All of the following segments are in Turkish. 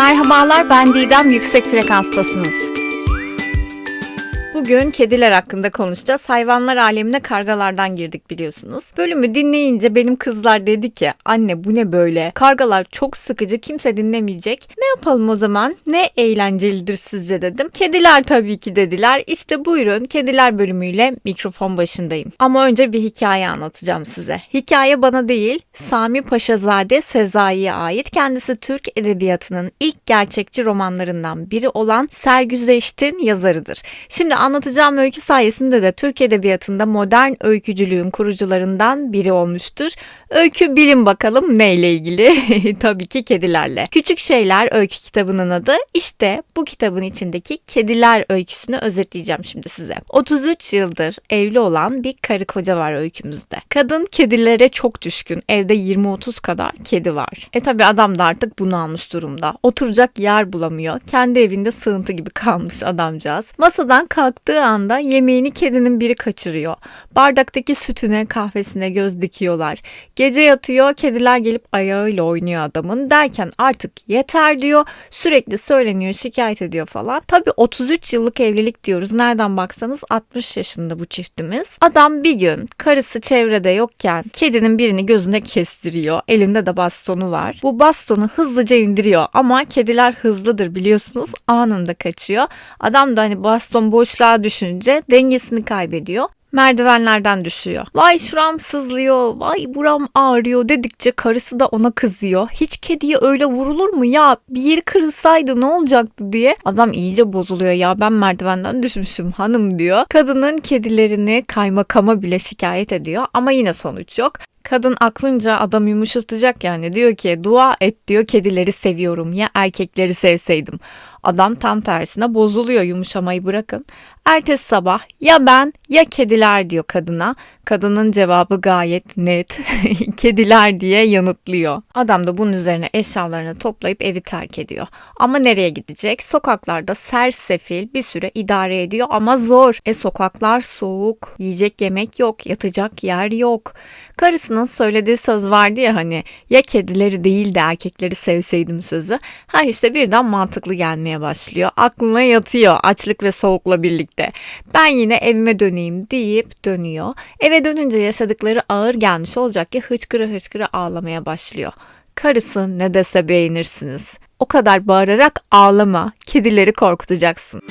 Merhabalar ben Didem Yüksek Frekanstasınız. Bugün kediler hakkında konuşacağız. Hayvanlar alemine kargalardan girdik biliyorsunuz. Bölümü dinleyince benim kızlar dedi ki anne bu ne böyle? Kargalar çok sıkıcı kimse dinlemeyecek. Ne yapalım o zaman? Ne eğlencelidir sizce dedim. Kediler tabii ki dediler. İşte buyurun kediler bölümüyle mikrofon başındayım. Ama önce bir hikaye anlatacağım size. Hikaye bana değil Sami Paşazade Sezai'ye ait. Kendisi Türk Edebiyatı'nın ilk gerçekçi romanlarından biri olan Sergüzeşt'in yazarıdır. Şimdi anlatacağım öykü sayesinde de Türk Edebiyatı'nda modern öykücülüğün kurucularından biri olmuştur. Öykü bilin bakalım neyle ilgili? Tabii ki kedilerle. Küçük Şeyler öykü kitabının adı. İşte bu kitabın içindeki kediler öyküsünü özetleyeceğim şimdi size. 33 yıldır evli olan bir karı koca var öykümüzde. Kadın kedilere çok düşkün. Evde 20-30 kadar kedi var. E tabi adam da artık bunu almış durumda. Oturacak yer bulamıyor. Kendi evinde sığıntı gibi kalmış adamcağız. Masadan kalktığı anda yemeğini kedinin biri kaçırıyor. Bardaktaki sütüne kahvesine göz dikiyorlar. Gece yatıyor kediler gelip ayağıyla oynuyor adamın derken artık yeter diyor. Sürekli söyleniyor şikayet ediyor falan. Tabi 33 yıllık evlilik diyoruz. Nereden baksanız 60 yaşında bu çiftimiz. Adam bir gün karısı çevrede yokken kedinin birini gözüne kestiriyor. Elinde de bastonu var. Bu bastonu hızlıca indiriyor ama kediler hızlıdır biliyorsunuz. Anında kaçıyor. Adam da hani baston boşluğa düşünce dengesini kaybediyor merdivenlerden düşüyor. Vay şuram sızlıyor, vay buram ağrıyor dedikçe karısı da ona kızıyor. Hiç kediye öyle vurulur mu ya? Bir yeri kırılsaydı ne olacaktı diye. Adam iyice bozuluyor ya ben merdivenden düşmüşüm hanım diyor. Kadının kedilerini kaymakama bile şikayet ediyor ama yine sonuç yok. Kadın aklınca adam yumuşatacak yani diyor ki dua et diyor kedileri seviyorum ya erkekleri sevseydim. Adam tam tersine bozuluyor yumuşamayı bırakın. Ertesi sabah ya ben ya kediler diyor kadına. Kadının cevabı gayet net. kediler diye yanıtlıyor. Adam da bunun üzerine eşyalarını toplayıp evi terk ediyor. Ama nereye gidecek? Sokaklarda sersefil bir süre idare ediyor ama zor. E sokaklar soğuk, yiyecek yemek yok, yatacak yer yok. Karısının söylediği söz vardı ya hani ya kedileri değil de erkekleri sevseydim sözü. Ha işte birden mantıklı gelmeye başlıyor. Aklına yatıyor açlık ve soğukla birlikte. Ben yine evime döneyim deyip dönüyor. Eve dönünce yaşadıkları ağır gelmiş olacak ki hıçkıra hıçkıra ağlamaya başlıyor. Karısı ne dese beğenirsiniz. O kadar bağırarak ağlama, kedileri korkutacaksın.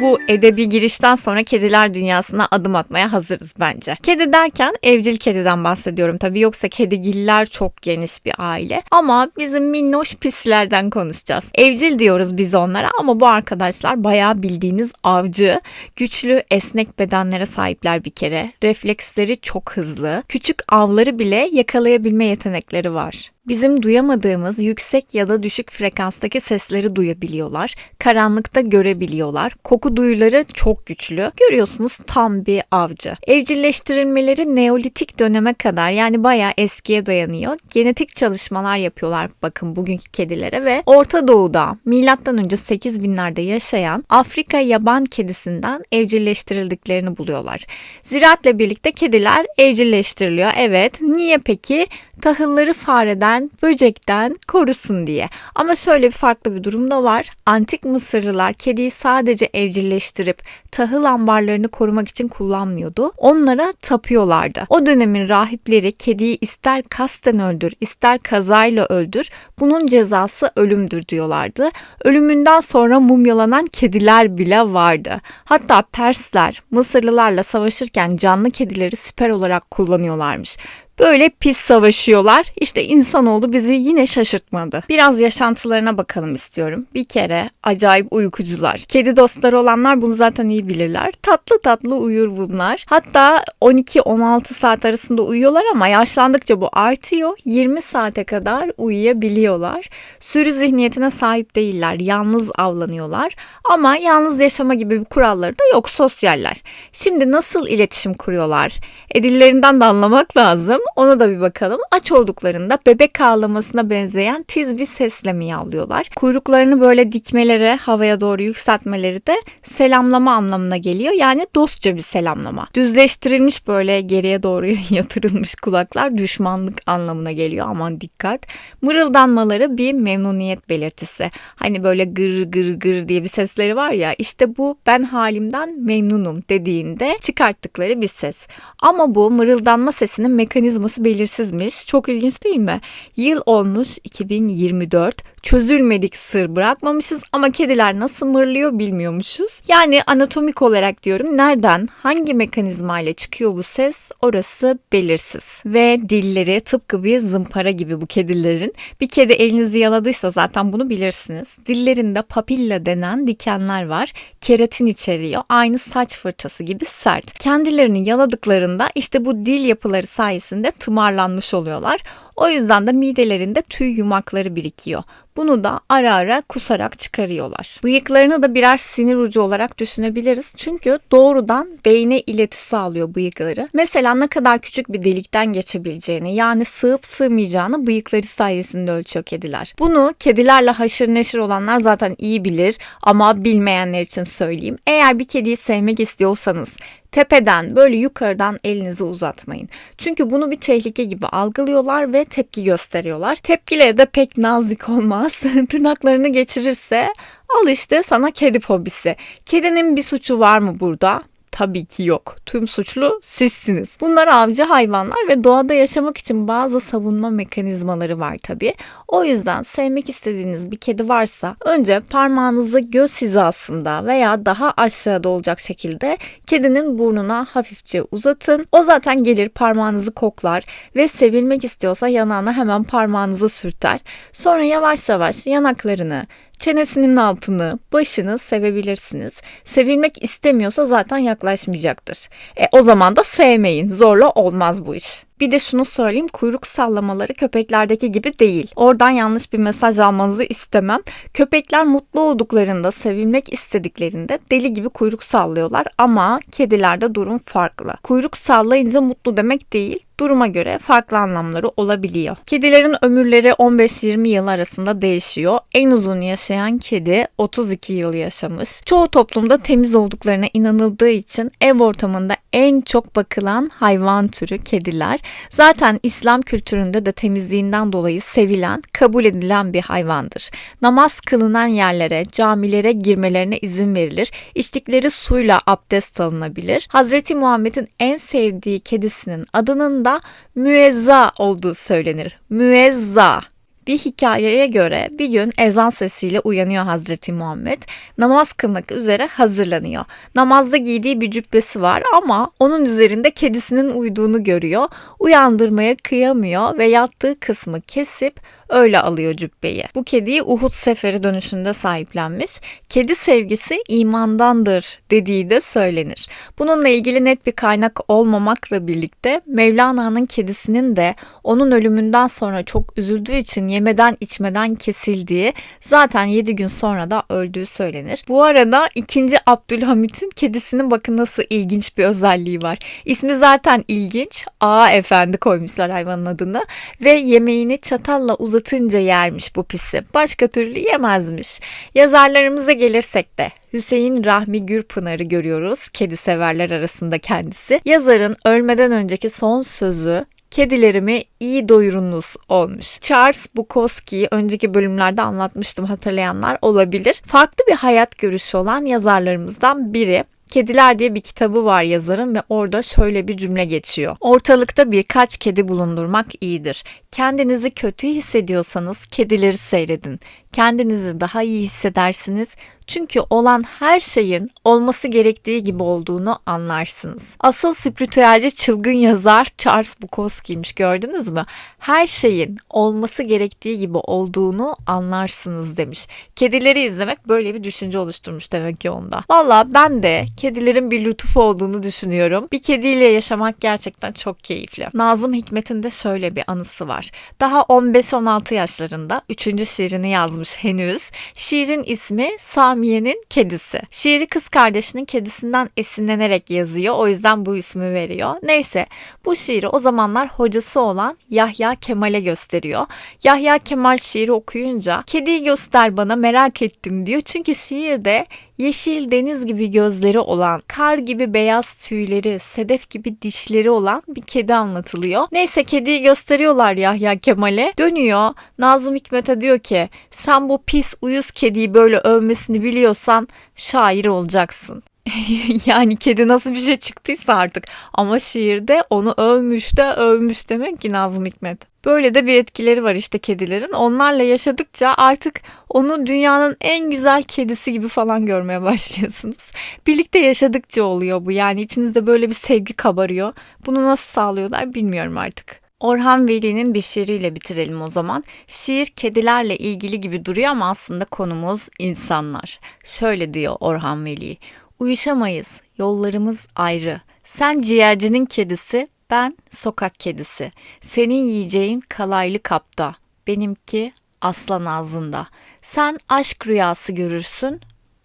Bu edebi girişten sonra kediler dünyasına adım atmaya hazırız bence. Kedi derken evcil kediden bahsediyorum tabii yoksa kedigiller çok geniş bir aile. Ama bizim minnoş pislerden konuşacağız. Evcil diyoruz biz onlara ama bu arkadaşlar bayağı bildiğiniz avcı. Güçlü, esnek bedenlere sahipler bir kere. Refleksleri çok hızlı. Küçük avları bile yakalayabilme yetenekleri var. Bizim duyamadığımız yüksek ya da düşük frekanstaki sesleri duyabiliyorlar. Karanlıkta görebiliyorlar. Koku duyuları çok güçlü. Görüyorsunuz tam bir avcı. Evcilleştirilmeleri Neolitik döneme kadar yani bayağı eskiye dayanıyor. Genetik çalışmalar yapıyorlar bakın bugünkü kedilere ve Orta Doğu'da milattan önce 8000'lerde yaşayan Afrika yaban kedisinden evcilleştirildiklerini buluyorlar. Ziraatla birlikte kediler evcilleştiriliyor. Evet. Niye peki? tahılları fareden, böcekten korusun diye. Ama şöyle bir farklı bir durum da var. Antik Mısırlılar kediyi sadece evcilleştirip tahıl ambarlarını korumak için kullanmıyordu. Onlara tapıyorlardı. O dönemin rahipleri kediyi ister kasten öldür, ister kazayla öldür. Bunun cezası ölümdür diyorlardı. Ölümünden sonra mumyalanan kediler bile vardı. Hatta Persler Mısırlılarla savaşırken canlı kedileri siper olarak kullanıyorlarmış. Böyle pis savaşıyorlar. İşte insanoğlu bizi yine şaşırtmadı. Biraz yaşantılarına bakalım istiyorum. Bir kere acayip uykucular. Kedi dostları olanlar bunu zaten iyi bilirler. Tatlı tatlı uyur bunlar. Hatta 12-16 saat arasında uyuyorlar ama yaşlandıkça bu artıyor. 20 saate kadar uyuyabiliyorlar. Sürü zihniyetine sahip değiller. Yalnız avlanıyorlar. Ama yalnız yaşama gibi bir kuralları da yok. Sosyaller. Şimdi nasıl iletişim kuruyorlar? E de anlamak lazım. Ona da bir bakalım. Aç olduklarında bebek ağlamasına benzeyen tiz bir sesle miyavlıyorlar. Kuyruklarını böyle dikmeleri, havaya doğru yükseltmeleri de selamlama anlamına geliyor. Yani dostça bir selamlama. Düzleştirilmiş böyle geriye doğru yatırılmış kulaklar düşmanlık anlamına geliyor. Aman dikkat. Mırıldanmaları bir memnuniyet belirtisi. Hani böyle gır gır gır diye bir sesleri var ya işte bu ben halimden memnunum dediğinde çıkarttıkları bir ses. Ama bu mırıldanma sesinin mekanizması belirsizmiş. Çok ilginç değil mi? Yıl olmuş 2024. Çözülmedik sır bırakmamışız ama kediler nasıl mırlıyor bilmiyormuşuz. Yani anatomik olarak diyorum nereden hangi mekanizma ile çıkıyor bu ses orası belirsiz. Ve dilleri tıpkı bir zımpara gibi bu kedilerin. Bir kedi elinizi yaladıysa zaten bunu bilirsiniz. Dillerinde papilla denen dikenler var. Keratin içeriyor. Aynı saç fırçası gibi sert. Kendilerini yaladıklarında işte bu dil yapıları sayesinde tımarlanmış oluyorlar. O yüzden de midelerinde tüy yumakları birikiyor. Bunu da ara ara kusarak çıkarıyorlar. Bıyıklarını da birer sinir ucu olarak düşünebiliriz. Çünkü doğrudan beyne ileti sağlıyor bıyıkları. Mesela ne kadar küçük bir delikten geçebileceğini yani sığıp sığmayacağını bıyıkları sayesinde ölçüyor kediler. Bunu kedilerle haşır neşir olanlar zaten iyi bilir ama bilmeyenler için söyleyeyim. Eğer bir kediyi sevmek istiyorsanız tepeden böyle yukarıdan elinizi uzatmayın. Çünkü bunu bir tehlike gibi algılıyorlar ve tepki gösteriyorlar. Tepkileri de pek nazik olmaz. Tırnaklarını geçirirse al işte sana kedi fobisi. Kedinin bir suçu var mı burada? Tabii ki yok. Tüm suçlu sizsiniz. Bunlar avcı hayvanlar ve doğada yaşamak için bazı savunma mekanizmaları var tabii. O yüzden sevmek istediğiniz bir kedi varsa önce parmağınızı göz hizasında veya daha aşağıda olacak şekilde kedinin burnuna hafifçe uzatın. O zaten gelir parmağınızı koklar ve sevilmek istiyorsa yanağına hemen parmağınızı sürter. Sonra yavaş yavaş yanaklarını, çenesinin altını, başını sevebilirsiniz. Sevilmek istemiyorsa zaten yaklaşmayacaktır. E, o zaman da sevmeyin. Zorla olmaz bu iş. Bir de şunu söyleyeyim kuyruk sallamaları köpeklerdeki gibi değil. Oradan yanlış bir mesaj almanızı istemem. Köpekler mutlu olduklarında, sevilmek istediklerinde deli gibi kuyruk sallıyorlar ama kedilerde durum farklı. Kuyruk sallayınca mutlu demek değil, duruma göre farklı anlamları olabiliyor. Kedilerin ömürleri 15-20 yıl arasında değişiyor. En uzun yaşayan kedi 32 yıl yaşamış. Çoğu toplumda temiz olduklarına inanıldığı için ev ortamında en çok bakılan hayvan türü kediler. Zaten İslam kültüründe de temizliğinden dolayı sevilen, kabul edilen bir hayvandır. Namaz kılınan yerlere, camilere girmelerine izin verilir. İçtikleri suyla abdest alınabilir. Hazreti Muhammed'in en sevdiği kedisinin adının da müezza olduğu söylenir. Müezza. Bir hikayeye göre bir gün ezan sesiyle uyanıyor Hazreti Muhammed. Namaz kılmak üzere hazırlanıyor. Namazda giydiği bir cübbesi var ama onun üzerinde kedisinin uyuduğunu görüyor. Uyandırmaya kıyamıyor ve yattığı kısmı kesip öyle alıyor cübbeyi. Bu kediyi Uhud seferi dönüşünde sahiplenmiş. Kedi sevgisi imandandır dediği de söylenir. Bununla ilgili net bir kaynak olmamakla birlikte Mevlana'nın kedisinin de onun ölümünden sonra çok üzüldüğü için yemeden içmeden kesildiği zaten 7 gün sonra da öldüğü söylenir. Bu arada 2. Abdülhamit'in kedisinin bakın nasıl ilginç bir özelliği var. İsmi zaten ilginç. Ağa Efendi koymuşlar hayvanın adını ve yemeğini çatalla uzatınca yermiş bu pisi. Başka türlü yemezmiş. Yazarlarımıza gelirsek de Hüseyin Rahmi Gürpınar'ı görüyoruz. Kedi severler arasında kendisi. Yazarın ölmeden önceki son sözü Kedilerimi iyi doyurunuz olmuş. Charles Bukowski'yi önceki bölümlerde anlatmıştım hatırlayanlar olabilir. Farklı bir hayat görüşü olan yazarlarımızdan biri. Kediler diye bir kitabı var yazarın ve orada şöyle bir cümle geçiyor. Ortalıkta birkaç kedi bulundurmak iyidir. Kendinizi kötü hissediyorsanız kedileri seyredin. Kendinizi daha iyi hissedersiniz. Çünkü olan her şeyin olması gerektiği gibi olduğunu anlarsınız. Asıl spiritüelci çılgın yazar Charles Bukowski'ymiş gördünüz mü? Her şeyin olması gerektiği gibi olduğunu anlarsınız demiş. Kedileri izlemek böyle bir düşünce oluşturmuş demek ki onda. Valla ben de kedilerin bir lütuf olduğunu düşünüyorum. Bir kediyle yaşamak gerçekten çok keyifli. Nazım Hikmet'in de şöyle bir anısı var. Daha 15-16 yaşlarında 3. şiirini yazmış henüz. Şiirin ismi Sami Samiye'nin kedisi. Şiiri kız kardeşinin kedisinden esinlenerek yazıyor. O yüzden bu ismi veriyor. Neyse bu şiiri o zamanlar hocası olan Yahya Kemal'e gösteriyor. Yahya Kemal şiiri okuyunca kediyi göster bana merak ettim diyor. Çünkü şiirde yeşil deniz gibi gözleri olan, kar gibi beyaz tüyleri, sedef gibi dişleri olan bir kedi anlatılıyor. Neyse kediyi gösteriyorlar Yahya Kemal'e. Dönüyor Nazım Hikmet'e diyor ki sen bu pis uyuz kediyi böyle övmesini biliyorsan şair olacaksın. yani kedi nasıl bir şey çıktıysa artık ama şiirde onu övmüş de övmüş demek ki Nazım Hikmet. Böyle de bir etkileri var işte kedilerin. Onlarla yaşadıkça artık onu dünyanın en güzel kedisi gibi falan görmeye başlıyorsunuz. Birlikte yaşadıkça oluyor bu. Yani içinizde böyle bir sevgi kabarıyor. Bunu nasıl sağlıyorlar bilmiyorum artık. Orhan Veli'nin bir şiiriyle bitirelim o zaman. Şiir kedilerle ilgili gibi duruyor ama aslında konumuz insanlar. Şöyle diyor Orhan Veli. Uyuşamayız, yollarımız ayrı. Sen ciğercinin kedisi, ben sokak kedisi. Senin yiyeceğin kalaylı kapta, benimki aslan ağzında. Sen aşk rüyası görürsün,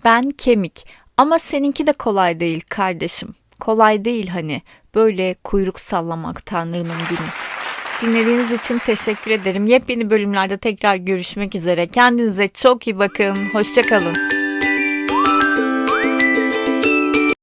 ben kemik. Ama seninki de kolay değil kardeşim. Kolay değil hani böyle kuyruk sallamak Tanrı'nın günü. Dinlediğiniz için teşekkür ederim. Yepyeni bölümlerde tekrar görüşmek üzere. Kendinize çok iyi bakın. Hoşçakalın.